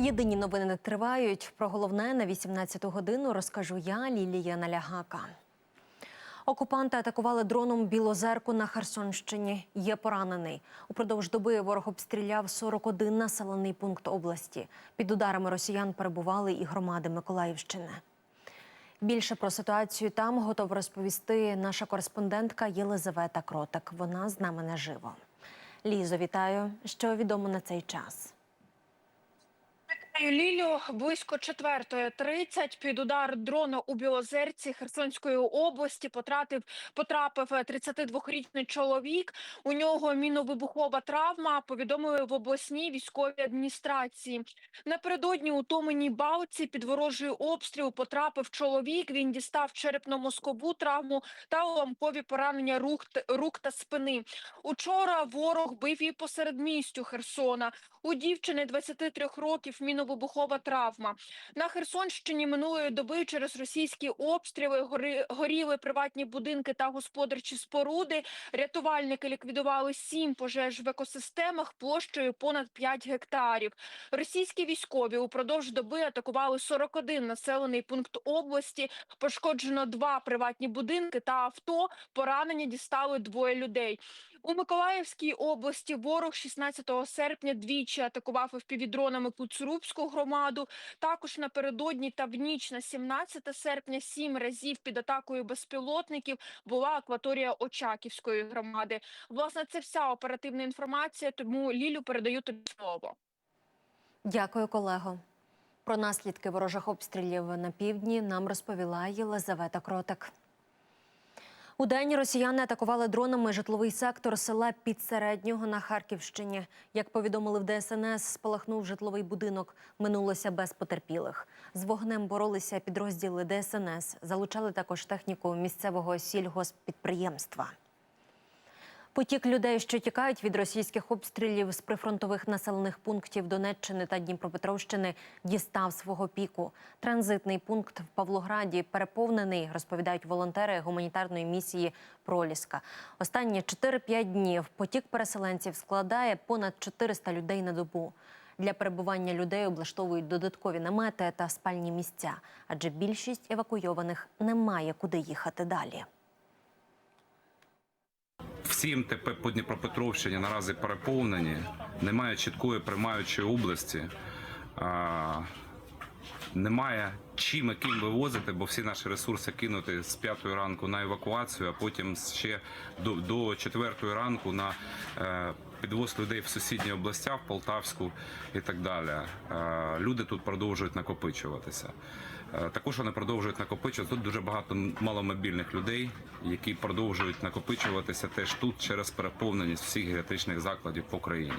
Єдині новини тривають. Про головне на 18-ту годину розкажу я, Лілія Налягака. Окупанти атакували дроном Білозерку на Херсонщині. Є поранений. Упродовж доби ворог обстріляв 41 населений пункт області. Під ударами росіян перебували і громади Миколаївщини. Більше про ситуацію там готова розповісти наша кореспондентка Єлизавета Кротик. Вона з нами наживо. Лізо, вітаю. Що відомо на цей час? Лілю близько 4.30 під удар дрона у Білозерці Херсонської області потратив потрапив 32-річний чоловік. У нього міновибухова травма. Повідомили в обласній військовій адміністрації. Напередодні у Томеній Балці під ворожий обстріл потрапив чоловік. Він дістав черепно-мозкову травму та уламкові поранення рук, рук та спини. Учора ворог бив і посеред містю Херсона. У дівчини 23 років міновибухова травма. На Херсонщині минулої доби через російські обстріли гори, горіли приватні будинки та господарчі споруди. Рятувальники ліквідували сім пожеж в екосистемах площею понад 5 гектарів. Російські військові упродовж доби атакували 41 населений пункт області. Пошкоджено два приватні будинки та авто. Поранені дістали двоє людей. У Миколаївській області ворог 16 серпня двічі атакував впівдронами Куцурубську громаду. Також напередодні та в ніч на 17 серпня сім разів під атакою безпілотників була акваторія Очаківської громади. Власне, це вся оперативна інформація. Тому Лілю передаю тобі слово. Дякую, колего. Про наслідки ворожих обстрілів на півдні нам розповіла Єлизавета Кротик. У день росіяни атакували дронами житловий сектор села Підсереднього на Харківщині. Як повідомили в ДСНС, спалахнув житловий будинок. Минулося без потерпілих. З вогнем боролися підрозділи ДСНС. Залучали також техніку місцевого сільгоспідприємства. Потік людей, що тікають від російських обстрілів з прифронтових населених пунктів Донеччини та Дніпропетровщини, дістав свого піку. Транзитний пункт в Павлограді переповнений, розповідають волонтери гуманітарної місії Проліска. Останні 4-5 днів потік переселенців складає понад 400 людей на добу. Для перебування людей облаштовують додаткові намети та спальні місця, адже більшість евакуйованих не має куди їхати далі. Всі МТП по Дніпропетровщині наразі переповнені, немає чіткої приймаючої області, немає чим і ким вивозити, бо всі наші ресурси кинути з п'ятої ранку на евакуацію, а потім ще до, до четвертої ранку на е, підвоз людей в сусідні областя, в Полтавську і так далі. Е, люди тут продовжують накопичуватися. Е, Також вони продовжують накопичувати. Тут дуже багато маломобільних людей, які продовжують накопичуватися теж тут через переповненість всіх геріатричних закладів по країні.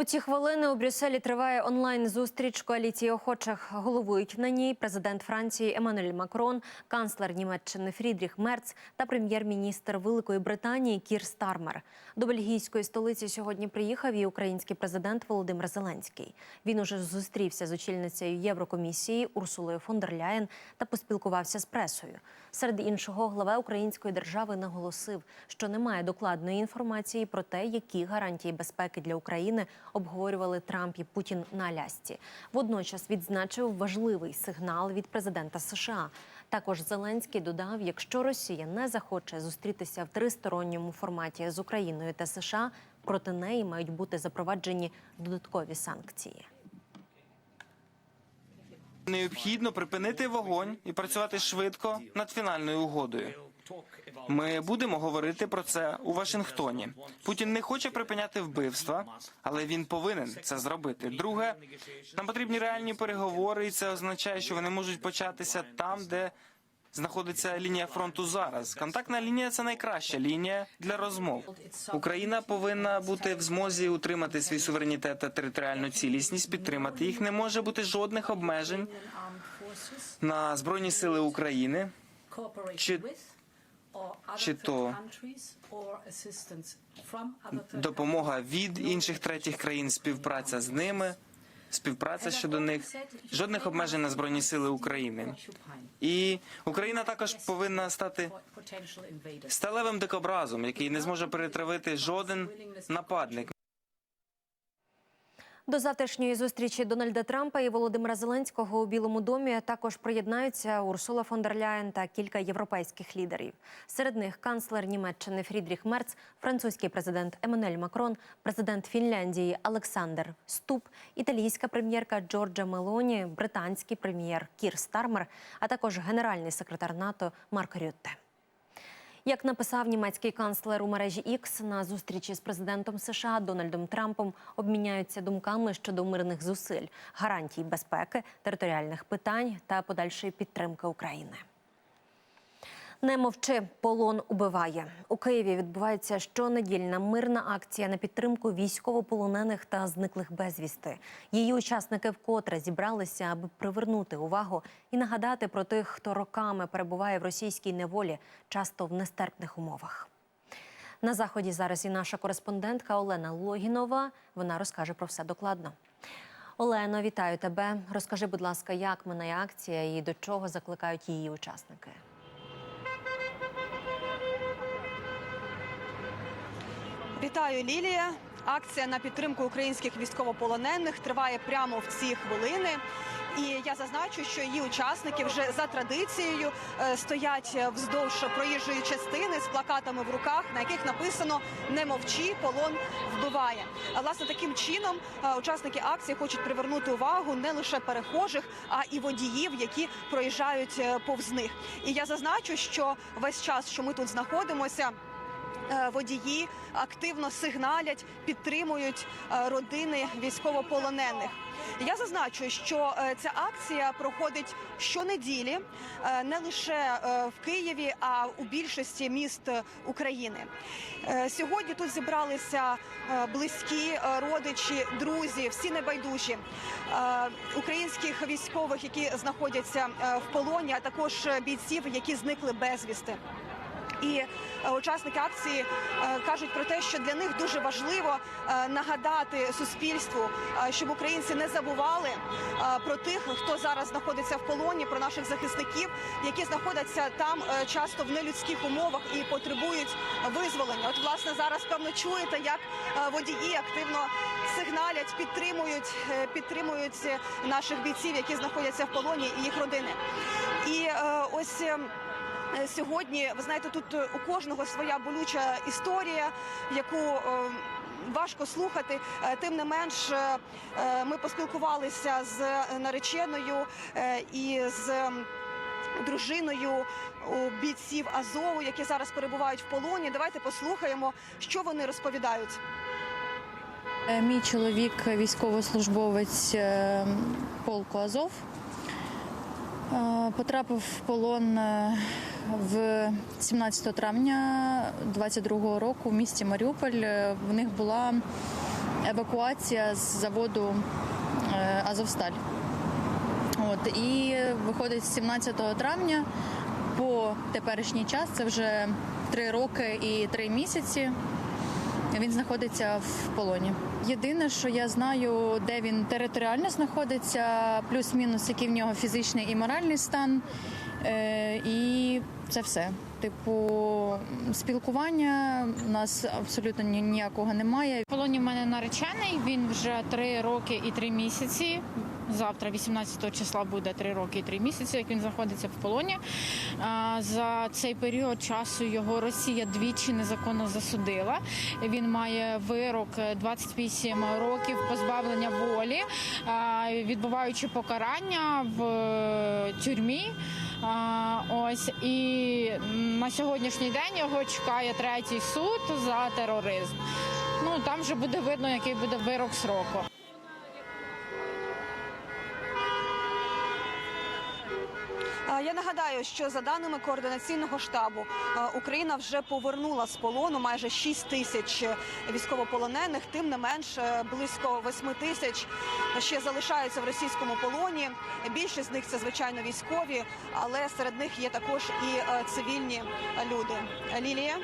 У ці хвилини у Брюсселі триває онлайн-зустріч коаліції охочих. Головують на ній президент Франції Еммануель Макрон, канцлер Німеччини Фрідріх Мерц та прем'єр-міністр Великої Британії Кір Стармер. До бельгійської столиці сьогодні приїхав і український президент Володимир Зеленський. Він уже зустрівся з очільницею Єврокомісії Урсулою фон дер Ляєн та поспілкувався з пресою. Серед іншого, глава української держави наголосив, що немає докладної інформації про те, які гарантії безпеки для України обговорювали Трамп і Путін на Алясці. Водночас відзначив важливий сигнал від президента США. Також Зеленський додав, якщо Росія не захоче зустрітися в тристоронньому форматі з Україною та США, проти неї мають бути запроваджені додаткові санкції. Необхідно припинити вогонь і працювати швидко над фінальною угодою. Ми будемо говорити про це у Вашингтоні. Путін не хоче припиняти вбивства, але він повинен це зробити. Друге, нам потрібні реальні переговори, і це означає, що вони можуть початися там, де знаходиться лінія фронту зараз. Контактна лінія це найкраща лінія для розмов. Україна повинна бути в змозі утримати свій суверенітет та територіальну цілісність, підтримати їх. Не може бути жодних обмежень на збройні сили України. чи, чи то Допомога від інших третіх країн, співпраця з ними, співпраця щодо них, жодних обмежень на збройні сили України. І Україна також повинна стати сталевим дикобразом, який не зможе перетравити жоден нападник. До завтрашньої зустрічі Дональда Трампа і Володимира Зеленського у Білому домі також приєднаються Урсула фон дер Ляєн та кілька європейських лідерів. Серед них канцлер Німеччини Фрідріх Мерц, французький президент Еммануель Макрон, президент Фінляндії Олександр Ступ, італійська прем'єрка Джорджа Мелоні, британський прем'єр Кір Стармер, а також генеральний секретар НАТО Марк Рютте. Як написав німецький канцлер у мережі X, на зустрічі з президентом США Дональдом Трампом обміняються думками щодо мирних зусиль, гарантій безпеки, територіальних питань та подальшої підтримки України. Не мовчи, полон убиває. У Києві відбувається щонедільна мирна акція на підтримку військовополонених та зниклих безвісти. Її учасники вкотре зібралися, аби привернути увагу і нагадати про тих, хто роками перебуває в російській неволі, часто в нестерпних умовах. На заході зараз і наша кореспондентка Олена Логінова. Вона розкаже про все докладно. Олено, вітаю тебе. Розкажи, будь ласка, як минає акція і до чого закликають її учасники. Вітаю, Лілія. Акція на підтримку українських військовополонених триває прямо в ці хвилини. І я зазначу, що її учасники вже за традицією е, стоять вздовж проїжджої частини з плакатами в руках, на яких написано Не мовчи, полон вбиває. Власне таким чином е, учасники акції хочуть привернути увагу не лише перехожих, а і водіїв, які проїжджають е, повз них. І я зазначу, що весь час, що ми тут знаходимося. Е, водії активно сигналять, підтримують е, родини військовополонених. Я зазначу, що е, ця акція проходить щонеділі не лише в Києві, а у більшості міст України. Сьогодні тут зібралися близькі родичі, друзі, всі небайдужі українських військових, які знаходяться в полоні, а також бійців, які зникли безвісти. І е, учасники акції е, кажуть про те, що для них дуже важливо е, нагадати суспільству, щоб українці не забували про тих, хто зараз знаходиться в полоні, про наших захисників, які знаходяться там часто в нелюдських умовах і потребують визволення. От власне зараз певно чуєте, як водії активно сигналять, підтримують, підтримують наших бійців, які знаходяться в полоні, і їх родини. І ось. Е, Сьогодні ви знаєте, тут е, у кожного своя болюча історія, яку е, важко слухати. Тим не менш, ми поспілкувалися з нареченою і з дружиною бійців Азову, які зараз перебувають в полоні. Давайте послухаємо, що вони розповідають. Мій чоловік військовослужбовець полку Азов. Потрапив в полон в 17 травня 22-го року в місті Маріуполь. Е, В них була евакуація з заводу е, Азовсталь. От і виходить з 17 травня по теперішній час. Це вже три роки і три місяці. Він знаходиться в полоні. Єдине, що я знаю, де він територіально знаходиться, плюс-мінус, який в нього фізичний і моральний стан. Е, і це все. Типу, спілкування у нас абсолютно ніякого немає. В полоні в мене наречений. Він вже три роки і три місяці. Завтра, 18 числа, буде три роки і три місяці, як він знаходиться в полоні. За цей період часу його Росія двічі незаконно засудила. Він має вирок 28 років позбавлення волі, відбуваючи покарання в е, тюрмі. Ось і на сьогоднішній день його чекає третій суд за тероризм. Ну там вже буде видно, який буде вирок сроку. Я нагадаю, що за даними координаційного штабу Україна вже повернула з полону майже 6 тисяч військовополонених. Тим не менш, е, близько 8 тисяч ще залишаються в російському полоні. Більшість з них це звичайно військові, але серед них є також і е, цивільні люди. Лілія.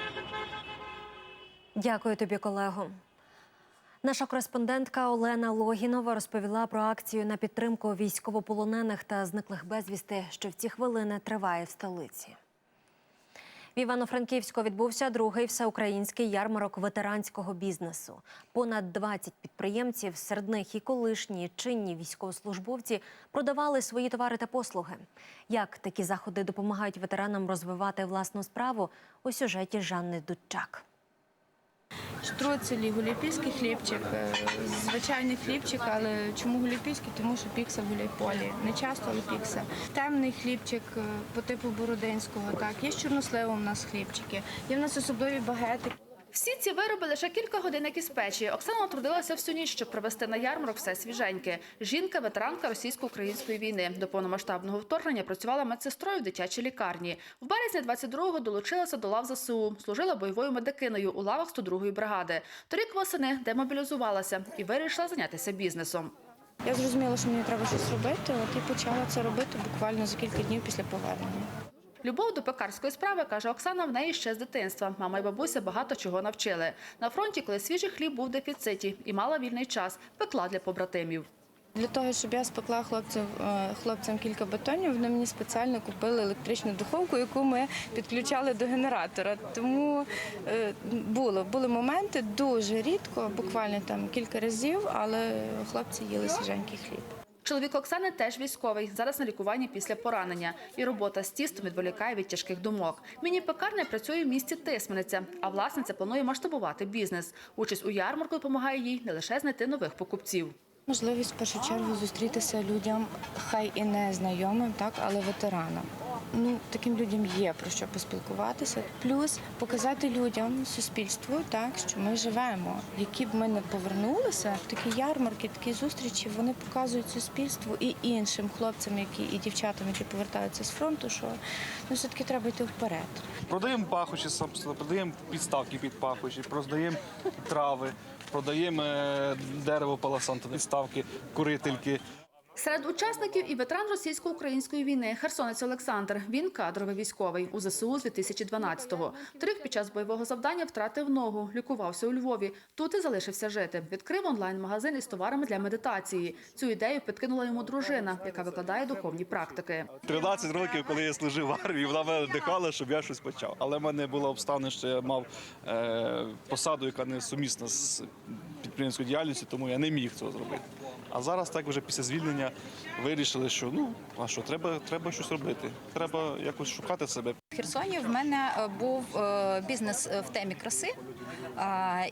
Дякую тобі, колего. Наша кореспондентка Олена Логінова розповіла про акцію на підтримку військовополонених та зниклих безвісти, що в ці хвилини триває в столиці. В Івано-Франківську відбувся другий всеукраїнський ярмарок ветеранського бізнесу. Понад 20 підприємців, серед них і колишні чинні військовослужбовці, продавали свої товари та послуги. Як такі заходи допомагають ветеранам розвивати власну справу у сюжеті Жанни Дудчак. Штруцелі, гуляйпільський хлібчик, е, звичайний хлібчик, але чому гуляйпільський? Тому що пікса в гуляйполі. Не часто, але пікса. Темний хлібчик е, по типу бородинського. Так, є з чорносливом у нас хлібчики. Є в нас особливі багети. Всі ці вироби лише кілька годинок із печі. Оксана трудилася всю ніч, щоб привезти на ярмарок все свіженьке. Жінка, ветеранка російсько-української війни. До повномасштабного вторгнення працювала медсестрою в дитячій лікарні. В березні 22-го долучилася до лав ЗСУ. Служила бойовою медикиною у лавах 102-ї бригади. Торік восени демобілізувалася і вирішила зайнятися бізнесом. Я зрозуміла, що мені треба щось робити, і почала це робити буквально за кілька днів після повернення. Любов до пекарської справи, каже Оксана, в неї ще з дитинства. Мама і бабуся багато чого навчили. На фронті, коли свіжий хліб був в дефіциті і мала вільний час, пекла для побратимів. Для того, щоб я спекла хлопцям, е, хлопцям кілька батонів, вони мені спеціально купили електричну духовку, яку ми підключали до генератора. Тому е, було, були моменти дуже рідко, буквально там кілька разів, але хлопці їли свіженький хліб. Чоловік Оксани теж військовий. Зараз на лікуванні після поранення. І робота з тістом відволікає від тяжких думок. Міні-пекарня працює в місті Тисмениця, а власниця планує масштабувати бізнес. Участь у ярмарку допомагає їй не лише знайти нових покупців. Можливість в першу чергу зустрітися людям, хай і не знайомим, так, але ветеранам. Ну, таким людям є про що поспілкуватися. Плюс показати людям, суспільству, так, що ми живемо. Які б ми не повернулися, такі ярмарки, такі зустрічі, вони показують суспільству і іншим хлопцям, які і дівчатам, які повертаються з фронту, що ну, все-таки треба йти вперед. Продаємо пахощі, продаємо підставки під пахощі, продаємо трави, продаємо е, дерево паласанти, підставки, курительки. Серед учасників і ветеран російсько-української війни Херсонець Олександр. Він кадровий військовий у ЗСУ з 2012-го. Торік під час бойового завдання втратив ногу, лікувався у Львові. Тут і залишився жити. Відкрив онлайн-магазин із товарами для медитації. Цю ідею підкинула йому дружина, яка викладає духовні практики. 13 років, коли я служив в армії, вона мене дихала, щоб я щось почав. Але в мене було обставини, що я мав е, посаду, яка не сумісна з підприємською діяльністю, тому я не міг цього зробити. А зараз так вже після звільнення вирішили, що ну а що, треба, треба щось робити. Треба якось шукати себе. В Херсоні в мене е, був е, бізнес е, в темі краси.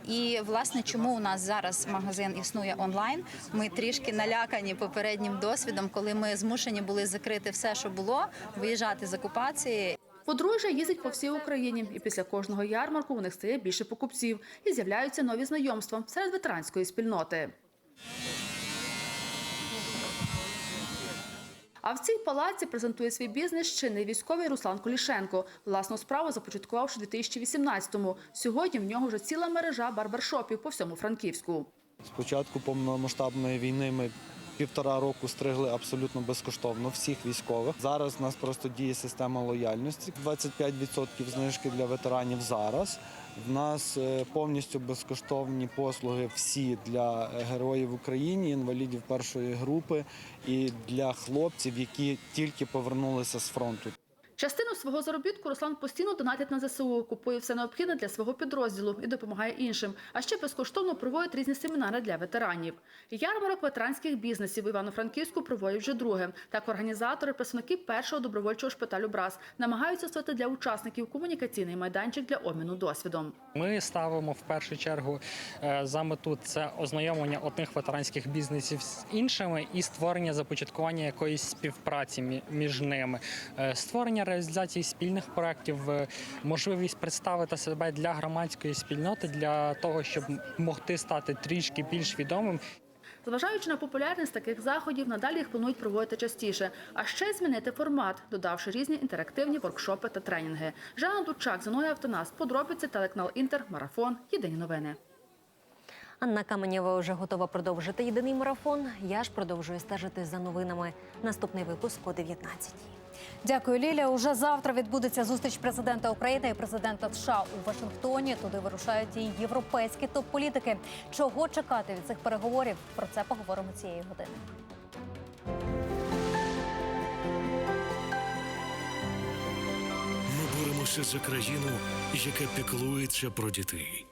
І власне, чому у нас зараз магазин існує онлайн? Ми трішки налякані попереднім досвідом, коли ми змушені були закрити все, що було, виїжджати з окупації. Подружжя їздить по всій Україні, і після кожного ярмарку у них стає більше покупців і з'являються нові знайомства серед ветеранської спільноти. А в цій палаці презентує свій бізнес чинний військовий Руслан Колішенко. Власну справу започаткував у 2018-му. Сьогодні в нього вже ціла мережа барбершопів по всьому Франківську. З повномасштабної війни ми півтора року стригли абсолютно безкоштовно всіх військових. Зараз у нас просто діє система лояльності. 25% знижки для ветеранів зараз. В нас е, повністю безкоштовні послуги всі для е, героїв в Україні, інвалідів першої групи і для хлопців, які тільки повернулися з фронту. Частину свого заробітку Руслан постійно донатить на ЗСУ, купує все необхідне для свого підрозділу і допомагає іншим. А ще безкоштовно проводить різні семінари для ветеранів. Ярмарок ветеранських бізнесів в Івано-Франківську проводять вже друге. Так організатори, представники першого добровольчого шпиталю БРАЗ намагаються створити для учасників комунікаційний майданчик для обміну досвідом. Ми ставимо в першу чергу е, за мету це ознайомлення одних ветеранських бізнесів з іншими і створення започаткування якоїсь співпраці між ними, Е, реалізації спільних проєктів, е, можливість представити себе для громадської спільноти для того, щоб могти стати трішки більш відомим Зважаючи на популярність таких заходів, надалі їх планують проводити частіше, а ще змінити формат, додавши різні інтерактивні воркшопи та тренінги. Жанна Дучак, Зоноя Автонас, подробиці, телеканал Інтер, Марафон, Єдині новини. Анна Каменєва вже готова продовжити єдиний марафон. Я ж продовжую стежити за новинами. Наступний випуск о 19. Дякую, Ліля. Уже завтра відбудеться зустріч президента України і президента США у Вашингтоні. Туди вирушають і європейські топ-політики. Чого чекати від цих переговорів? Про це поговоримо цієї години. Ми боремося за країну, яка піклується про дітей.